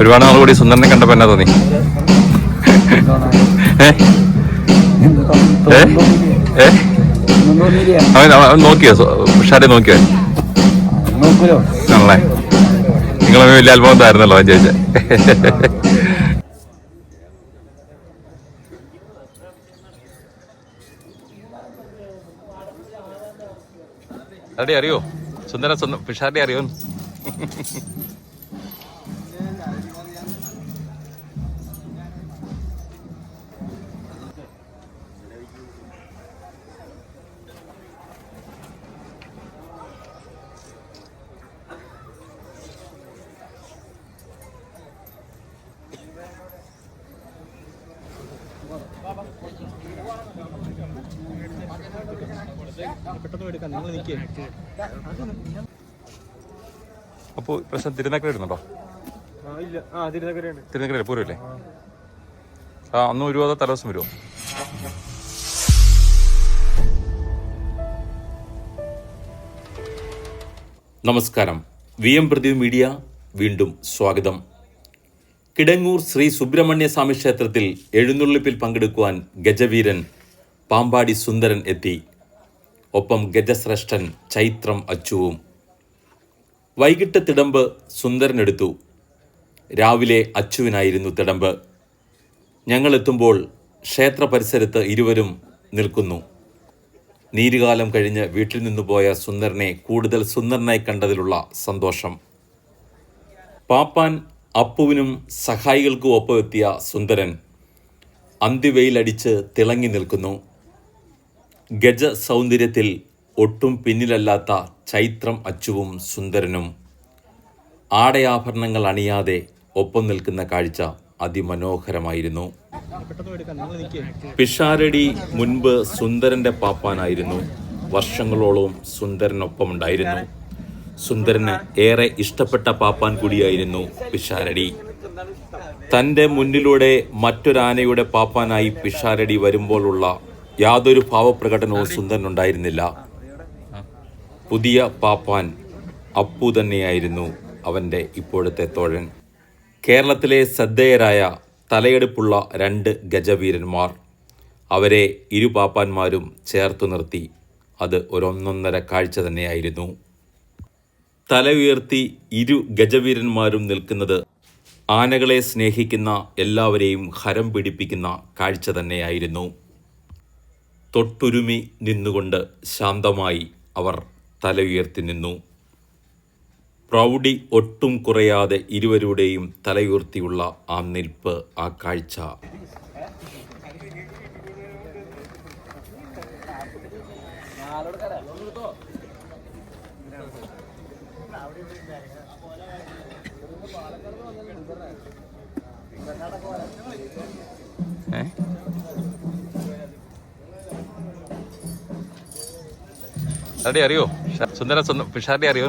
ഒരുപാട് നാൾ കൂടി സുന്ദരനെ കണ്ടപ്പോ എന്നാ തോന്നി? അവൻ അവൻ- അവൻ നോക്കിയോ? ഷാരെ നോക്കിയോ? ആണല്ലേ? നിങ്ങൾ വലിയ അത്ഭുതമായിരുന്നല്ലോ ഞാൻ ചോദിച്ചേ. ആരുടെ അറിയോ? സുന്ദര സുന്ദര പിഷാരുടെ അറിയോ? അപ്പോൾ പ്രശ്നം തിരുനക്കര ഇടുന്നുണ്ടോ ഇല്ല. ആ തിരുനക്കരയുണ്ട്. തിരുനക്കര പോരല്ലേ? ആ അന്ന് വരുമോ അതോ തലേദിവസം വരുമോ നമസ്കാരം. വി എം പ്രദീപ് മീഡിയ വീണ്ടും സ്വാഗതം. കിടങ്ങൂർ ശ്രീ സുബ്രഹ്മണ്യ സ്വാമി ക്ഷേത്രത്തിൽ എഴുന്നള്ളിപ്പിൽ പങ്കെടുക്കുവാൻ ഗജവീരൻ പാമ്പാടി സുന്ദരൻ എത്തി. ഒപ്പം ഗജശ്രേഷ്ഠൻ ചൈത്രം അച്ചുവും. വൈകിട്ട് തിടമ്പ് സുന്ദരനെടുത്തു. രാവിലെ അച്ചുവിനായിരുന്നു തിടമ്പ്. ഞങ്ങളെത്തുമ്പോൾ ക്ഷേത്ര പരിസരത്ത് ഇരുവരും നിൽക്കുന്നു. നീരുകാലം കഴിഞ്ഞ് വീട്ടിൽ നിന്നു പോയ സുന്ദരനെ കൂടുതൽ സുന്ദരനായി കണ്ടതിലുള്ള സന്തോഷം. പാപ്പാൻ അപ്പുവിനും സഹായികൾക്കും ഒപ്പമെത്തിയ സുന്ദരൻ അന്തിവെയിലടിച്ച് തിളങ്ങി നിൽക്കുന്നു. ഗജ സൗന്ദര്യത്തിൽ ഒട്ടും പിന്നിലല്ലാത്ത ചൈത്രം അച്ചുവും സുന്ദരനും. ആടയാഭരണങ്ങൾ അണിയാതെ ഒപ്പം നിൽക്കുന്ന കാഴ്ച അതിമനോഹരമായിരുന്നു. പിഷാരടി മുൻപ് സുന്ദരന്റെ പാപ്പാനായിരുന്നു. വർഷങ്ങളോളം സുന്ദരനൊപ്പമുണ്ടായിരുന്നു. സുന്ദരന് ഏറെ ഇഷ്ടപ്പെട്ട പാപ്പാൻ കൂടിയായിരുന്നു പിഷാരടി. തന്റെ മുന്നിലൂടെ മറ്റൊരാനയുടെ പാപ്പാനായി പിഷാരടി വരുമ്പോഴുള്ള യാതൊരു ഭാവപ്രകടനവും സുന്ദരനുണ്ടായിരുന്നില്ല. പുതിയ പാപ്പാൻ അപ്പു തന്നെയായിരുന്നു അവന്റെ ഇപ്പോഴത്തെ തോഴൻ. കേരളത്തിലെ ശ്രദ്ധേയരായ തലയെടുപ്പുള്ള രണ്ട് ഗജവീരന്മാർ. അവരെ ഇരു പാപ്പാന്മാരും ചേർത്തു നിർത്തി. അത് ഒരൊന്നൊന്നര കാഴ്ച തന്നെയായിരുന്നു. തല ഉയർത്തി ഇരു ഗജവീരന്മാരും നിൽക്കുന്നത് ആനകളെ സ്നേഹിക്കുന്ന എല്ലാവരെയും ഹരം പിടിപ്പിക്കുന്ന കാഴ്ച തന്നെയായിരുന്നു. തൊട്ടുരുമി നിന്നുകൊണ്ട് ശാന്തമായി അവർ തലയുയർത്തി നിന്നു. പ്രൗഢി ഒട്ടും കുറയാതെ ഇരുവരുടെയും തലയുയർത്തിയുള്ള ആ നിൽപ്പ് ആ കാഴ്ച. ഏ ആരുടെ അറിയോ സുന്ദര സുന്ദര പിഷാരുടെ അറിയോ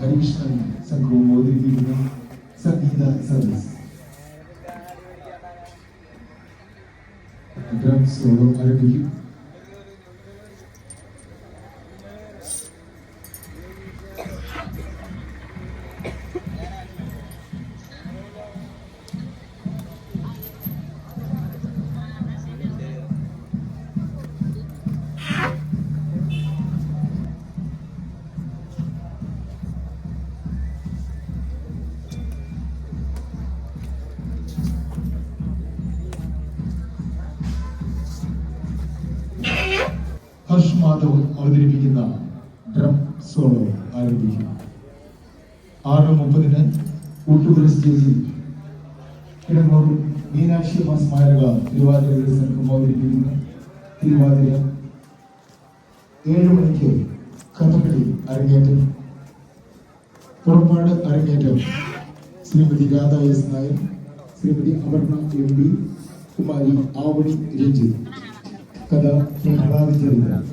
ഹരികൃഷ്ണൻ സംഘവും അവതരിപ്പിക്കുന്ന സംഗീത സർവീസ് ആരംഭിക്കും. ഹർഷ് മാധവ് അവതരിപ്പിക്കുന്ന ഡ്രം സോളോ ആരംഭിക്കും. ആറ് മുപ്പതിന് ഊട്ടുപുര സ്റ്റേജിൽ കിടങ്ങൂർ മീനാക്ഷി അമ്മ സ്മാരക തിരുവാതിര സംഘം അവതരിപ്പിക്കുന്ന. തിരുവാതിര ഏഴ് മണിക്ക് കഥകളി അരങ്ങേറ്റം. പുറപ്പാട് അരങ്ങേറ്റം. Shrimati Radha S Nair Shrimati Aparna M P Kumari Avani Ranjith. കഥ പ്രഹ്ലാദ ചരിത്രം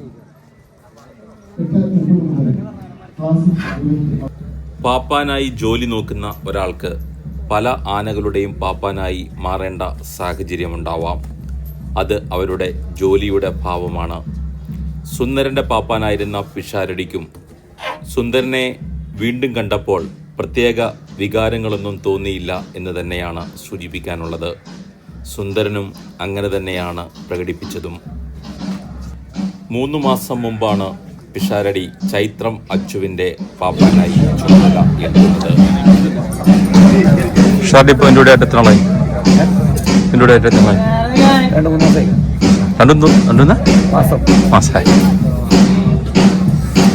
എട്ട് മുപ്പത് മുതൽ ക്ലാസിക് ഇവന്റ് പാപ്പാനായി ജോലി നോക്കുന്ന ഒരാൾക്ക് പല ആനകളുടെയും പാപ്പാനായി മാറേണ്ട സാഹചര്യമുണ്ടാവാം. അത് അവരുടെ ജോലിയുടെ ഭാവമാണ്. സുന്ദരന്റെ പാപ്പാനായിരുന്ന പിഷാരടിക്കും സുന്ദരനെ വീണ്ടും കണ്ടപ്പോൾ പ്രത്യേക വികാരങ്ങളൊന്നും തോന്നിയില്ല എന്ന് തന്നെയാണ് സൂചിപ്പിക്കാനുള്ളത്. സുന്ദരനും അങ്ങനെ തന്നെയാണ് പ്രകടിപ്പിച്ചതും. മൂന്ന് മാസം മുമ്പാണ് പിഷാരടി ചൈത്രം അച്ചുവിന്റെ പാപ്പാനായി ചുമതല ഏൽക്കുന്നത്. ഷാർട്ട് ഇപ്പോൾ എന്റെ കൂടെ ആയിട്ട് എത്ര നാളായി? എന്റെ കൂടെ ആയിട്ട് എത്ര നാളായി? രണ്ട് മൂന്ന് രണ്ടു മാസം. മാസമായി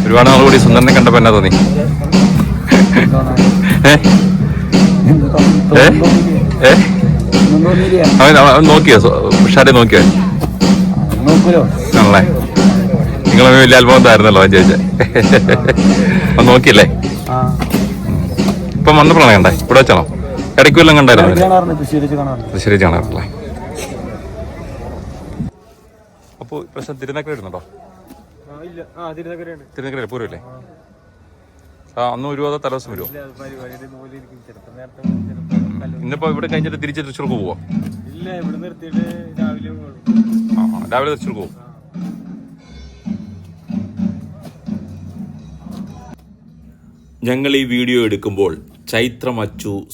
ഒരുപാട് നാൾ കൂടി സുന്ദരനെ കണ്ടപ്പോൾ എന്നാ തോന്നി? അവൻ നോക്കിയോ? ഷാരി നോക്കിയോ? ആണല്ലേ? നിങ്ങൾ വലിയ അത്ഭുതമായിരുന്നല്ലോ ഞാൻ ചോദിച്ചാൽ അവൻ നോക്കിയില്ലേ? ഇപ്പം വന്നപ്പോഴാണ് കണ്ടേ? ഇവിടെ വെച്ചാണോ ഇടയ്ക്ക് വല്ലതും കണ്ടായിരുന്നു തൃശ്ശേരി കാണാറില്ലേ? അപ്പോൾ പ്രശ്നം തിരുനക്കര ഇടുന്നുണ്ടോ തിരുനക്കര പോരല്ലേ ആ അന്ന് വരുമോ അതോ തലേദിവസം വരുമോ ഇന്നിപ്പോ ഇവിടെ കഴിഞ്ഞിട്ട് തിരിച്ച് തൃശ്ശൂർക്ക് പോവാ? രാവിലെ തൃശ്ശൂർക്ക് പോകും ഞങ്ങൾ ഈ വീഡിയോ എടുക്കുമ്പോൾ ചൈത്രം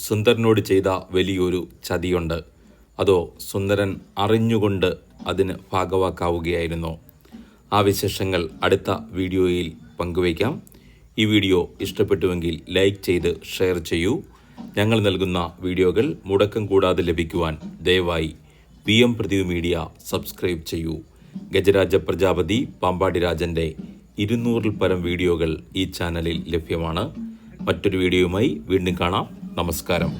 സുന്ദരനോട് ചെയ്ത വലിയൊരു ചതിയുണ്ട്. അതോ സുന്ദരൻ അറിഞ്ഞുകൊണ്ട് അതിന് ഭാഗവാക്കാവുകയായിരുന്നു. ആ വിശേഷങ്ങൾ അടുത്ത വീഡിയോയിൽ പങ്കുവയ്ക്കാം. ഈ വീഡിയോ ഇഷ്ടപ്പെട്ടുവെങ്കിൽ ലൈക്ക് ചെയ്ത് ഷെയർ ചെയ്യൂ. ഞങ്ങൾ നൽകുന്ന വീഡിയോകൾ മുടക്കം കൂടാതെ ലഭിക്കുവാൻ ദയവായി വി എം പ്രതിവ് മീഡിയ സബ്സ്ക്രൈബ് ചെയ്യൂ. ഗജരാജ പ്രജാപതി പാമ്പാടി രാജന്റെ ഇരുന്നൂറിൽ പരം വീഡിയോകൾ ഈ ചാനലിൽ ലഭ്യമാണ്. മറ്റൊരു വീഡിയോയുമായി വീണ്ടും കാണാം. നമസ്കാരം.